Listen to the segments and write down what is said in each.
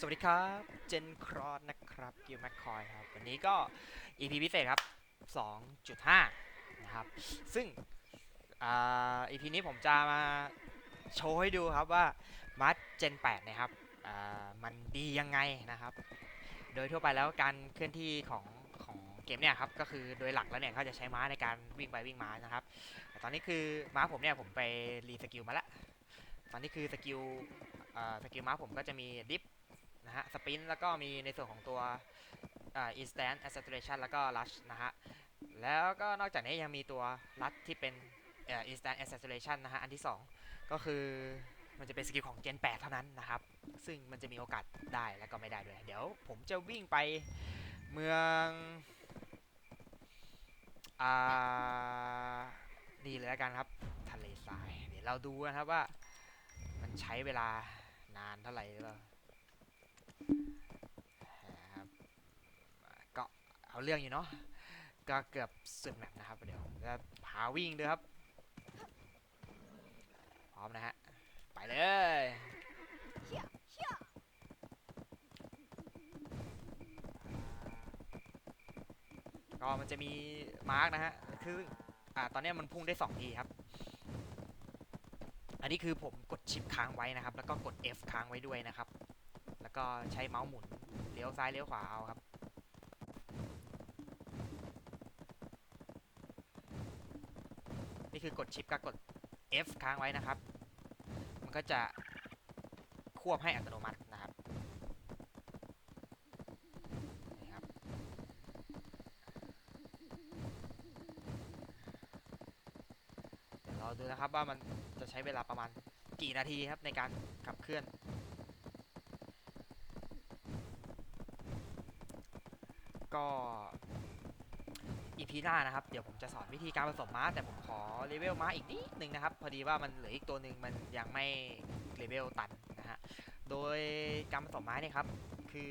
สวัสดีครับเจนครอสนะครับกิวแมคคอยครับ วันนี้ก็ EP พิเศษครับ 2.5 นะครับ ซึ่งอ่า EP นี้ผมจะมาโชว์ให้ดูครับว่ามาร์ Gen 8นะครับอ่ามันดียังไงนะครับ โดยทั่วไปแล้วการเคลื่อนที่ของของเกมเนี่ยครับ ก็คือโดยหลักแล้วเนี่ยเขาจะใช้ม้าในการวิ่งไปวิ่งมานะครับแต่ตอนนี้คือม้าผมเนี่ยผมไปรีสกิลมาแล้วตอนนี้คือสกิลสกิลม้าผมก็จะมีดิฟ นะฮะสปินแล้วก็มีในส่วนของตัวอ่า instant acceleration แล้วก็ rush นะฮะแล้วก็นอกจากนี้ยังมีตัว rush ที่เป็นอ่อ instant acceleration นะฮะอันที่ 2 ก็คือมันจะเป็นสกิลของ Gen 8 เท่านั้นนะครับ ซึ่งมันจะมีโอกาสได้และก็ไม่ได้ด้วย เดี๋ยวผมจะวิ่งไปเมืองอ่านี่เลยแล้วกันครับ ทะเลทราย เดี๋ยวเราดูนะครับว่า มันใช้เวลานานเท่าไหร่หรือเปล่า นะครับก็ เอาเรื่องอยู่เนาะก็เกือบสุดแมปนะครับเดี๋ยวจะพาวิ่งด้วยครับ พร้อมนะฮะ ไปเลยก็มันจะมีมาร์กนะฮะ คือ อ่า ตอนเนี้ยมันพุ่งได้2ทีครับ อันนี้คือผมกดชิปค้างไว้นะครับ แล้วก็กด F ค้างไว้ด้วยนะครับ แล้วก็ใช้เมาส์หมุน เลี้ยวซ้ายเลี้ยวขวาเอาครับ นี่คือกดชิปกับกด F ค้างไว้นะครับ มันก็จะควบให้อัตโนมัตินะครับนี่ครับ เดี๋ยวเราดูนะครับว่ามันจะใช้เวลาประมาณกี่นาทีครับในการขับเคลื่อนก็ อีพีหน้านะครับ เดี๋ยวผมจะสอนวิธีการผสมม้า แต่ผมขอเลเวลม้าอีกนิดนึงนะครับ พอดีว่ามันเหลืออีกตัวหนึ่งมันยังไม่เลเวลตันนะฮะ โดยการผสมม้าเนี่ยครับ คือ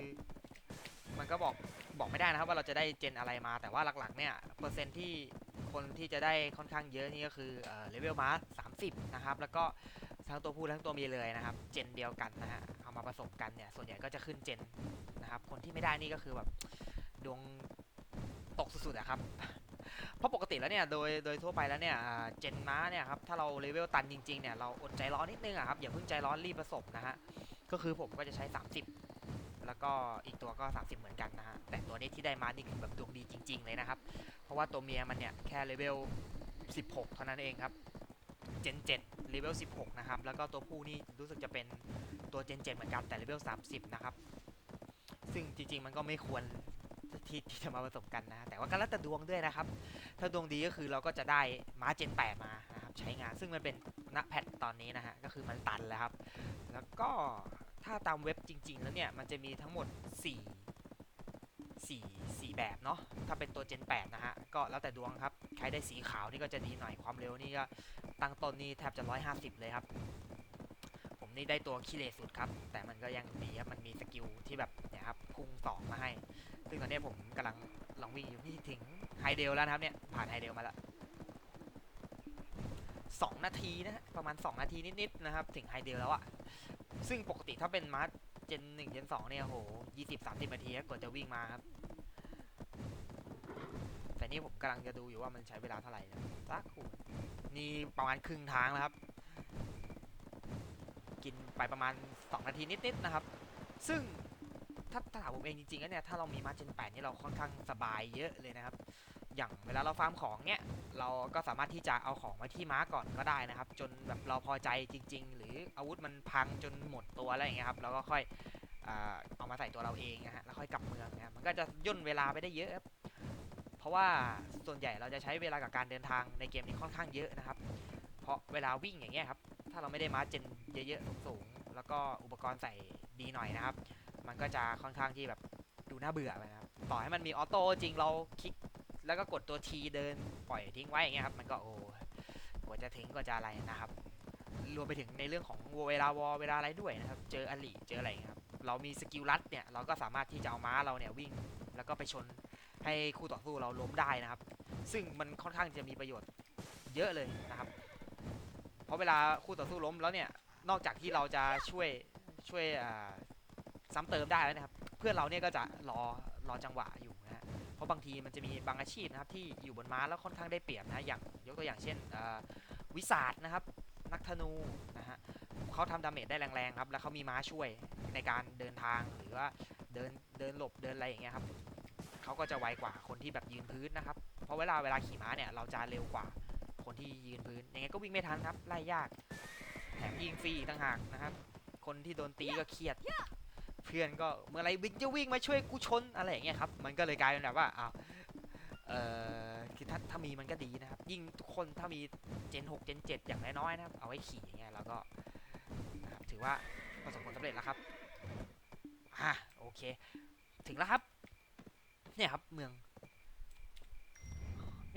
มันก็บอกบอกไม่ได้นะครับว่าเราจะได้เจนอะไรมา แต่ว่าหลักๆเนี่ยเปอร์เซ็นที่คนที่จะได้ค่อนข้างเยอะนี่ก็คือเอ่อเลเวลม้า30 นะครับ แล้วก็ทั้งตัวผู้ทั้งตัวเมียเลยนะครับ เจนเดียวกันนะฮะ เอามาผสมกันเนี่ย ส่วนใหญ่ก็จะขึ้นเจนนะครับ คนที่ไม่ได้นี่ก็คือแบบดวง ตกสุดๆอะครับ เพราะปกติแล้วเนี่ยโดยโดยทั่วไปแล้วเนี่ยเจนม้าเนี่ยครับถ้าเราเลเวลตันจริงๆเนี่ยเราอดใจร้อนนิดนึงอะครับอย่าเพิ่งใจร้อนรีบผสมนะฮะก็คือผมก็จะใช้ 30 แล้วก็อีกตัวก็ 30 เหมือนกันนะฮะแต่ตัวนี้ที่ได้มานี่คือแบบดวงดีจริง ๆ เลยนะครับ เพราะว่าตัวเมียมันเนี่ยแค่เลเวล 16 เท่านั้นเองครับเจน7เลเวล 16 นะครับ แล้วก็ตัวผู้นี่รู้สึกจะเป็นตัวเจน7เหมือนกันแต่เลเวล 30 นะครับ ซึ่งจริงๆ มันก็ไม่ควร ที่ที่จะมาผสมกันนะแต่ว่าก็แล้วแต่ดวงด้วยนะครับ ถ้าดวงดีก็คือเราก็จะได้ม้าเจน8มานะครับใช้งานซึ่งมันเป็นณแพทตอนนี้นะฮะก็คือมันตันแล้วครับ แล้วก็ถ้าตามเว็บจริง ๆ แล้วเนี่ยมันจะมีทั้งหมด 4 4 4 แบบเนาะถ้าเป็นตัวเจน8นะฮะ ก็แล้วแต่ดวงครับ ใครได้สีขาวนี่ก็จะดีหน่อยความเร็วนี่ก็ตั้งต้นนี่แทบจะ 150 เลยครับ นี่ได้ตัวคิเลสุดครับ แต่มันก็ยังดีครับ มันมีสกิลที่แบบเนี่ยครับพุ่งสองมาให้ ซึ่งตอนนี้ผมกำลังลองวิ่งอยู่ที่ถึงไฮเดลแล้วนะครับเนี่ย ผ่านไฮเดลมาแล้วสองนาทีนะประมาณ 2 นาทีนิดๆนะครับ ถึงไฮเดลแล้วอะซึ่งปกติถ้าเป็นมาร์เจนหนึ่งเจนสองเนี่ยโหยี่สิบสามสิบนาทีกว่าจะวิ่งมาครับ แต่นี่ผมกำลังจะดูอยู่ว่ามันใช้เวลาเท่าไหร่นะสักครู่นี่ประมาณครึ่งทางแล้วครับ กินไปประมาณ 2 นาทีนิดๆนะครับ ซึ่งถ้าถามผมเองจริงๆแล้วเนี่ยถ้าเรามีมาจิน8นี่เราค่อนข้างสบายเยอะเลยนะครับ อย่างเวลาเราฟาร์มของเนี่ยเราก็สามารถที่จะเอาของไว้ที่ม้าก่อนก็ได้นะครับ จนแบบเราพอใจจริง ๆ หรืออาวุธมันพังจนหมดตัวอะไรอย่างเงี้ยครับเราก็ค่อยเอามาใส่ตัวเราเองนะฮะแล้วค่อยกลับเมืองนะมันก็จะย่นเวลาไปได้เยอะครับเพราะว่าส่วนใหญ่เราจะใช้เวลากับการเดินทางในเกมนี้ค่อนข้างเยอะนะครับ เพราะเวลาวิ่งอย่างเงี้ยครับ ถ้าเราไม่ได้มาร์เจนเยอะๆสูงๆแล้วก็อุปกรณ์ใส่ดีหน่อยนะครับ มันก็จะค่อนข้างที่แบบดูน่าเบื่อไปนะครับ ต่อให้มันมีออโต้จริงเราคลิกแล้วก็กดตัวทีเดินปล่อยทิ้งไว้อย่างเงี้ยครับ มันก็โอ้กว่าจะถึงกว่าจะอะไรนะครับ รวมไปถึงในเรื่องของเวลาวอลเวลาอะไรด้วยนะครับ เจออลีเจออะไรครับ เรามีสกิลลัดเนี่ยเราก็สามารถที่จะเอาม้าเราเนี่ยวิ่งแล้วก็ไปชนให้คู่ต่อสู้เราล้มได้นะครับ ซึ่งมันค่อนข้างจะมีประโยชน์เยอะเลยนะครับ เพราะเวลาคู่ต่อสู้ล้มแล้วเนี่ยนอกจากที่เราจะช่วยช่วยซ้ำเติมได้แล้วนะครับ เพื่อนเราเนี่ยก็จะรอรอจังหวะอยู่นะฮะเพราะบางทีมันจะมีบางอาชีพนะครับที่อยู่บนม้าแล้วค่อนข้างได้เปรียบนะอย่างยกตัวอย่างเช่นวิสาดนะครับนักธนูนะฮะเขาทำดาเมจได้แรงๆครับแล้วเขามีม้าช่วยในการเดินทางหรือว่าเดินเดินหลบเดินอะไรอย่างเงี้ยครับเขาก็จะไวกว่าคนที่แบบยืนพื้นนะครับ เพราะเวลาเวลาขี่ม้าเนี่ยเราจะเร็วกว่า คนที่ยืนพื้นยังไงก็วิ่งไม่ทันครับไล่ยากแถมยิงฟรีต่างหากนะครับ คนที่โดนตีก็เครียด เพื่อนก็เมื่อไรวิ่งจะวิ่งมาช่วยกูชนอะไรอย่างเงี้ยครับมันก็เลยกลายเป็นแบบว่าอ้าวเอ่อคือถ้าถ้ามีมันก็ดีนะครับ ยิ่งทุกคนถ้ามีเจน6เจน7อย่างน้อยๆนะครับ เอาไว้ขี่อย่างเงี้ยแล้วก็นะครับถือว่าประสบผลสำเร็จแล้วครับอะโอเค ถึงแล้วครับ เนี่ยครับเมือง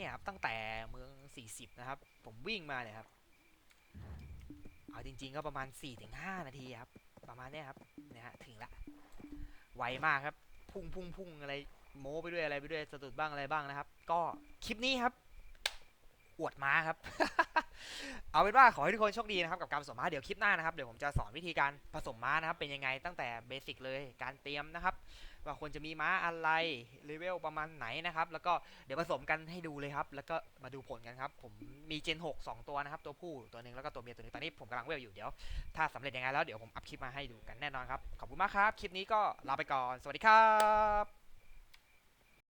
เนี่ยครับตั้งแต่เมือง 40 นะครับ ผมวิ่งมาเนี่ยครับ เอาจริง ๆ ก็ประมาณ 4-5 นาทีครับ ประมาณนี้ครับนี่ยฮะถึงละไวมากครับ พุ่งพุ่งพุ่งอะไรโม้ไปด้วยอะไรไปด้วยสะดุดบ้างอะไรบ้างนะครับ ก็คลิปนี้ครับ อวดม้าครับ เอาเป็นว่าขอให้ทุกคนโชคดีนะครับกับการผสมม้าเดี๋ยวคลิปหน้านะครับเดี๋ยวผมจะสอนวิธีการผสมม้านะครับ เป็นยังไงตั้งแต่เบสิกเลยการเตรียมนะครับ ว่าควรจะมีม้าอะไรเลเวลประมาณไหนนะครับ แล้วก็เดี๋ยวผสมกันให้ดูเลยครับ แล้วก็มาดูผลกันครับ ผมมีเจน 6 2 ตัวนะครับ ตัวผู้ตัวหนึ่งแล้วก็ตัวเมียตัวหนึงตอนนี้ผมกำลังเวลอยู่เดี๋ยว ถ้าสำเร็จยังไงแล้วเดี๋ยวผมอัพคลิปมาให้ดูกันแน่นอนครับ ขอบคุณมากครับ คลิปนี้ก็ลาไปก่อน สวัสดีครับ